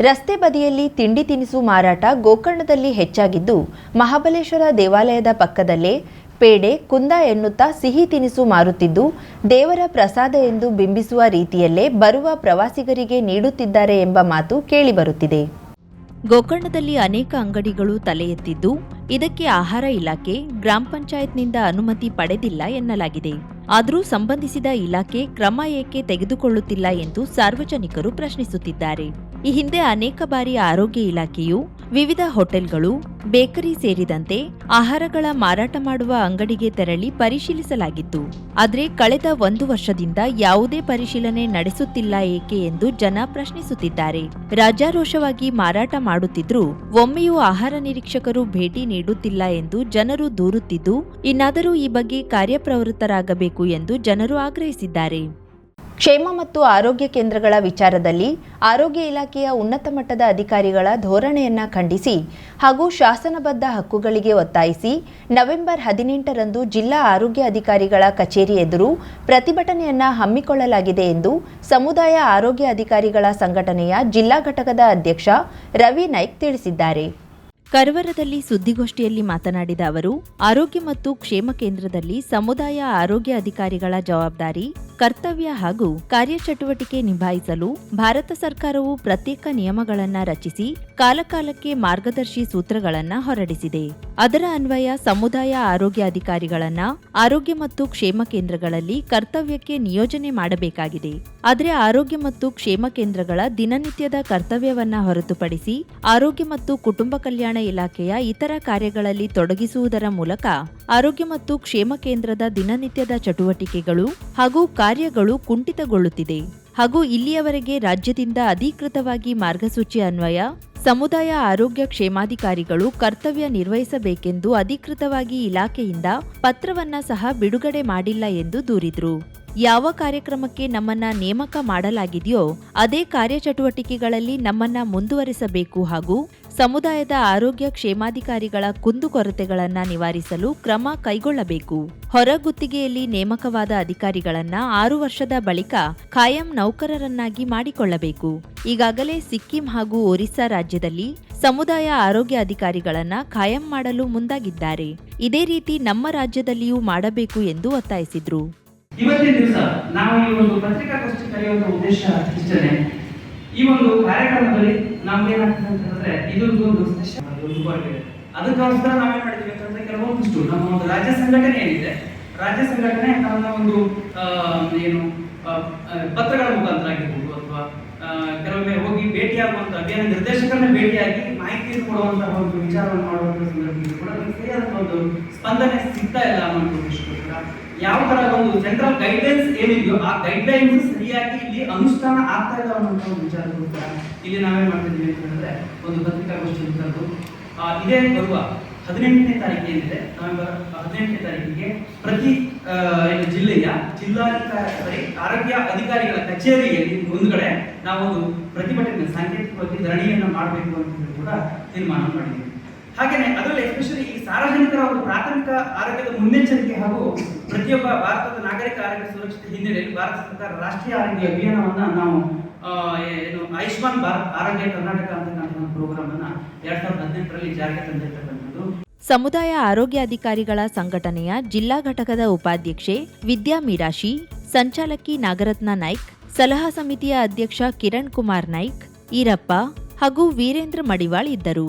ರಸ್ತೆ ಬದಿಯಲ್ಲಿ ತಿಂಡಿ ತಿನಿಸು ಮಾರಾಟ ಗೋಕರ್ಣದಲ್ಲಿ ಹೆಚ್ಚಾಗಿದ್ದು, ಮಹಾಬಲೇಶ್ವರ ದೇವಾಲಯದ ಪಕ್ಕದಲ್ಲೇ ಪೇಡೆ, ಕುಂದ ಎನ್ನುತ್ತಾ ಸಿಹಿ ತಿನಿಸು ಮಾರುತ್ತಿದ್ದು, ದೇವರ ಪ್ರಸಾದ ಎಂದು ಬಿಂಬಿಸುವ ರೀತಿಯಲ್ಲೇ ಬರುವ ಪ್ರವಾಸಿಗರಿಗೆ ನೀಡುತ್ತಿದ್ದಾರೆ ಎಂಬ ಮಾತು ಕೇಳಿಬರುತ್ತಿದೆ. ಗೋಕರ್ಣದಲ್ಲಿ ಅನೇಕ ಅಂಗಡಿಗಳು ತಲೆ ಎತ್ತಿದ್ದು ಇದಕ್ಕೆ ಆಹಾರ ಇಲಾಖೆ, ಗ್ರಾಮ ಪಂಚಾಯತ್ನಿಂದ ಅನುಮತಿ ಪಡೆದಿಲ್ಲ ಎನ್ನಲಾಗಿದೆ. ಆದರೂ ಸಂಬಂಧಿಸಿದ ಇಲಾಖೆ ಕ್ರಮ ಏಕೆ ತೆಗೆದುಕೊಳ್ಳುತ್ತಿಲ್ಲ ಎಂದು ಸಾರ್ವಜನಿಕರು ಪ್ರಶ್ನಿಸುತ್ತಿದ್ದಾರೆ. ಈ ಹಿಂದೆ ಅನೇಕ ಬಾರಿ ಆರೋಗ್ಯ ಇಲಾಖೆಯು ವಿವಿಧ ಹೋಟೆಲ್ಗಳು, ಬೇಕರಿ ಸೇರಿದಂತೆ ಆಹಾರಗಳ ಮಾರಾಟ ಮಾಡುವ ಅಂಗಡಿಗೆ ತೆರಳಿ ಪರಿಶೀಲಿಸಲಾಗಿತ್ತು. ಆದರೆ ಕಳೆದ ಒಂದು ವರ್ಷದಿಂದ ಯಾವುದೇ ಪರಿಶೀಲನೆ ನಡೆಸುತ್ತಿಲ್ಲ ಏಕೆ ಎಂದು ಜನ ಪ್ರಶ್ನಿಸುತ್ತಿದ್ದಾರೆ. ರಾಜಾರೋಷವಾಗಿ ಮಾರಾಟ ಮಾಡುತ್ತಿದ್ರೂ ಒಮ್ಮೆಯೂ ಆಹಾರ ನಿರೀಕ್ಷಕರು ಭೇಟಿ ನೀಡುತ್ತಿಲ್ಲ ಎಂದು ಜನರು ದೂರುತ್ತಿದ್ದು, ಇನ್ನಾದರೂ ಈ ಬಗ್ಗೆ ಕಾರ್ಯಪ್ರವೃತ್ತರಾಗಬೇಕು ಎಂದು ಜನರು ಆಗ್ರಹಿಸಿದ್ದಾರೆ. ಕ್ಷೇಮ ಮತ್ತು ಆರೋಗ್ಯ ಕೇಂದ್ರಗಳ ವಿಚಾರದಲ್ಲಿ ಆರೋಗ್ಯ ಇಲಾಖೆಯ ಉನ್ನತ ಮಟ್ಟದ ಅಧಿಕಾರಿಗಳ ಧೋರಣೆಯನ್ನ ಖಂಡಿಸಿ ಹಾಗೂ ಶಾಸನಬದ್ಧ ಹಕ್ಕುಗಳಿಗೆ ಒತ್ತಾಯಿಸಿ ನವೆಂಬರ್ ಹದಿನೆಂಟರಂದು ಜಿಲ್ಲಾ ಆರೋಗ್ಯ ಅಧಿಕಾರಿಗಳ ಕಚೇರಿ ಎದುರು ಪ್ರತಿಭಟನೆಯನ್ನ ಹಮ್ಮಿಕೊಳ್ಳಲಾಗಿದೆ ಎಂದು ಸಮುದಾಯ ಆರೋಗ್ಯ ಅಧಿಕಾರಿಗಳ ಸಂಘಟನೆಯ ಜಿಲ್ಲಾ ಘಟಕದ ಅಧ್ಯಕ್ಷ ರವಿ ನಾಯ್ಕ್ ತಿಳಿಸಿದ್ದಾರೆ. ಕರವರದಲ್ಲಿ ಸುದ್ದಿಗೋಷ್ಠಿಯಲ್ಲಿ ಮಾತನಾಡಿದ ಅವರು, ಆರೋಗ್ಯ ಮತ್ತು ಕ್ಷೇಮ ಕೇಂದ್ರದಲ್ಲಿ ಸಮುದಾಯ ಆರೋಗ್ಯ ಅಧಿಕಾರಿಗಳ ಜವಾಬ್ದಾರಿ ಕರ್ತವ್ಯ ಹಾಗೂ ಕಾರ್ಯಚಟುವಟಿಕೆ ನಿಭಾಯಿಸಲು ಭಾರತ ಸರ್ಕಾರವು ಪ್ರತ್ಯೇಕ ನಿಯಮಗಳನ್ನು ರಚಿಸಿ ಕಾಲಕಾಲಕ್ಕೆ ಮಾರ್ಗದರ್ಶಿ ಸೂತ್ರಗಳನ್ನು ಹೊರಡಿಸಿದೆ. ಅದರ ಅನ್ವಯ ಸಮುದಾಯ ಆರೋಗ್ಯ ಅಧಿಕಾರಿಗಳನ್ನ ಆರೋಗ್ಯ ಮತ್ತು ಕ್ಷೇಮ ಕೇಂದ್ರಗಳಲ್ಲಿ ಕರ್ತವ್ಯಕ್ಕೆ ನಿಯೋಜನೆ ಮಾಡಬೇಕಾಗಿದೆ. ಆದರೆ ಆರೋಗ್ಯ ಮತ್ತು ಕ್ಷೇಮ ಕೇಂದ್ರಗಳ ದಿನನಿತ್ಯದ ಕರ್ತವ್ಯವನ್ನ ಹೊರತುಪಡಿಸಿ ಆರೋಗ್ಯ ಮತ್ತು ಕುಟುಂಬ ಕಲ್ಯಾಣ ಇಲಾಖೆಯ ಇತರ ಕಾರ್ಯಗಳಲ್ಲಿ ತೊಡಗಿಸುವುದರ ಮೂಲಕ ಆರೋಗ್ಯ ಮತ್ತು ಕ್ಷೇಮ ಕೇಂದ್ರದ ದಿನನಿತ್ಯದ ಚಟುವಟಿಕೆಗಳು ಹಾಗೂ ಕಾರ್ಯಗಳು ಕುಂಠಿತಗೊಳ್ಳುತ್ತಿದೆ. ಹಾಗೂ ಇಲ್ಲಿಯವರೆಗೆ ರಾಜ್ಯದಿಂದ ಅಧಿಕೃತವಾಗಿ ಮಾರ್ಗಸೂಚಿ ಅನ್ವಯ ಸಮುದಾಯ ಆರೋಗ್ಯ ಕ್ಷೇಮಾಧಿಕಾರಿಗಳು ಕರ್ತವ್ಯ ನಿರ್ವಹಿಸಬೇಕೆಂದು ಅಧಿಕೃತವಾಗಿ ಇಲಾಖೆಯಿಂದ ಪತ್ರವನ್ನ ಸಹ ಬಿಡುಗಡೆ ಮಾಡಿಲ್ಲ ಎಂದು ದೂರಿದ್ರು. ಯಾವ ಕಾರ್ಯಕ್ರಮಕ್ಕೆ ನಮ್ಮನ್ನ ನೇಮಕ ಮಾಡಲಾಗಿದೆಯೋ ಅದೇ ಕಾರ್ಯಚಟುವಟಿಕೆಗಳಲ್ಲಿ ನಮ್ಮನ್ನ ಮುಂದುವರಿಸಬೇಕು ಹಾಗೂ ಸಮುದಾಯದ ಆರೋಗ್ಯ ಕ್ಷೇಮಾಧಿಕಾರಿಗಳ ಕುಂದುಕೊರತೆಗಳನ್ನು ನಿವಾರಿಸಲು ಕ್ರಮ ಕೈಗೊಳ್ಳಬೇಕು. ಹೊರಗುತ್ತಿಗೆಯಲ್ಲಿ ನೇಮಕವಾದ ಅಧಿಕಾರಿಗಳನ್ನ ಆರು ವರ್ಷದ ಬಳಿಕ ಖಾಯಂ ನೌಕರರನ್ನಾಗಿ ಮಾಡಿಕೊಳ್ಳಬೇಕು. ಈಗಾಗಲೇ ಸಿಕ್ಕಿಂ ಹಾಗೂ ಒರಿಸ್ಸಾ ರಾಜ್ಯದಲ್ಲಿ ಸಮುದಾಯ ಆರೋಗ್ಯ ಅಧಿಕಾರಿಗಳನ್ನ ಖಾಯಂ ಮಾಡಲು ಮುಂದಾಗಿದ್ದಾರೆ. ಇದೇ ರೀತಿ ನಮ್ಮ ರಾಜ್ಯದಲ್ಲಿಯೂ ಮಾಡಬೇಕು ಎಂದು ಒತ್ತಾಯಿಸಿದ್ರು. ಇವತ್ತಿನ ದಿವಸ ನಾವು ಈ ಒಂದು ಪತ್ರಿಕಾಗೋಷ್ಠಿ ಕರೆಯುವಂತ ಉದ್ದೇಶ ಇಷ್ಟನೇ ಈ ಒಂದು ಕಾರ್ಯಕ್ರಮದಲ್ಲಿ ನಮ್ಗೇನಾಗ್ತದೆ ಅಂತ ಹೇಳಿದ್ರೆ ಇದೊಂದು. ಅದಕ್ಕೋಸ್ಕರ ನಾವೇನ್ ಮಾಡಿದ್ವಿ ಅಂತಂದ್ರೆ ಕೆಲವೊಂದಿಷ್ಟು ನಮ್ಮ ಒಂದು ರಾಜ್ಯ ಸಂಘಟನೆ ಏನಿದೆ, ರಾಜ್ಯ ಸಂಘಟನೆ ತನ್ನ ಒಂದು ಏನು ಪತ್ರಗಳ ಮುಖಾಂತರ ಆಗಿರ್ಬೋದು ಅಥವಾ ಕೆಲವೊಮ್ಮೆ ಹೋಗಿ ಭೇಟಿಯಾಗುವಂತ ಅಭಿಯಾನ ನಿರ್ದೇಶಕರನ್ನ ಭೇಟಿಯಾಗಿ ಮಾಹಿತಿಯನ್ನು ಕೊಡುವಂತಹ ಒಂದು ವಿಚಾರವನ್ನು ಮಾಡುವಂತಹ ಸಂದರ್ಭದಲ್ಲಿ ಕೂಡ ಸರಿಯಾದ ಒಂದು ಸ್ಪಂದನೆ ಸಿಗ್ತಾ ಇಲ್ಲ ಅನ್ನೋ ವಿಷಯಕ್ಕೋಸ್ಕರ ಯಾವ ತರ ಒಂದು ಸೆಂಟ್ರಲ್ ಗೈಡ್ಲೈನ್ಸ್ ಏನಿದೆಯೋ ಆ ಗೈಡ್ಲೈನ್ಸ್ ಸರಿಯಾಗಿ ಇಲ್ಲಿ ಅನುಷ್ಠಾನ ಆಗ್ತಾ ಇದೆ ಅನ್ನೋ ಒಂದು ವಿಚಾರ ಕೂಡ ಇಲ್ಲಿ ನಾವೇನ್ ಮಾಡ್ತಿದ್ದೀವಿ ಅಂತ ಹೇಳಿದ್ರೆ ಒಂದು ಪತ್ರಿಕಾಗೋಷ್ಠಿ ಕರೆದು ಇದೇ ಬರುವ ಹದಿನೆಂಟನೇ ತಾರೀಕು ಏನಿದೆ, ನವೆಂಬರ್ ಹದಿನೆಂಟನೇ ತಾರೀಕಿಗೆ ಪ್ರತಿ ಜಿಲ್ಲೆಯ ಜಿಲ್ಲಾಧಿಕಾರಿ, ಆರೋಗ್ಯ ಅಧಿಕಾರಿಗಳ ಕಚೇರಿಯಲ್ಲಿ ಮುಂದ್ಗಡೆ ನಾವೊಂದು ಪ್ರತಿಭಟನೆ, ಸಾಂಕೇತಿಕವಾಗಿ ಧರಣಿಯನ್ನು ಮಾಡಬೇಕು ಅಂತ ಕೂಡ ತೀರ್ಮಾನ ಮಾಡಿದ್ದೀವಿ. ಹಾಗೆಯೇ ಅದರಲ್ಲಿ ಎಸ್ಪೆಷಲಿ ಸಾರ್ವಜನಿಕರ ಒಂದು ಪ್ರಾಥಮಿಕ ಆರೋಗ್ಯದ ಮುನ್ನೆಚ್ಚರಿಕೆ ಹಾಗೂ ಪ್ರತಿಯೊಬ್ಬ ಭಾರತದ ನಾಗರಿಕ ಆರೋಗ್ಯ ಸುರಕ್ಷತೆ ಹಿನ್ನೆಲೆಯಲ್ಲಿ ಭಾರತ ಸರ್ಕಾರ ರಾಷ್ಟ್ರೀಯ ಆರೋಗ್ಯ ಅಭಿಯಾನವನ್ನ ನಾವು ಏನು ಆಯುಷ್ಮಾನ್ ಭಾರತ್ ಆರೋಗ್ಯ ಕರ್ನಾಟಕ ಅಂತಕ್ಕಂಥ ಪ್ರೋಗ್ರಾಮ್ ಅನ್ನ ಎರಡ್ ಸಾವಿರದ ಹದಿನೆಂಟರಲ್ಲಿ ಜಾರಿಗೆ ತಂದಿರ್ತಕ್ಕಂಥದ್ದು. ಸಮುದಾಯ ಆರೋಗ್ಯಾಧಿಕಾರಿಗಳ ಸಂಘಟನೆಯ ಜಿಲ್ಲಾ ಘಟಕದ ಉಪಾಧ್ಯಕ್ಷೆ ವಿದ್ಯಾ ಮೀರಾಶಿ, ಸಂಚಾಲಕಿ ನಾಗರತ್ನ ನಾಯ್ಕ್, ಸಲಹಾ ಸಮಿತಿಯ ಅಧ್ಯಕ್ಷ ಕಿರಣ್ ಕುಮಾರ್ ನಾಯ್ಕ್, ಈರಪ್ಪ ಹಾಗೂ ವೀರೇಂದ್ರ ಮಡಿವಾಳ್ ಇದ್ದರು.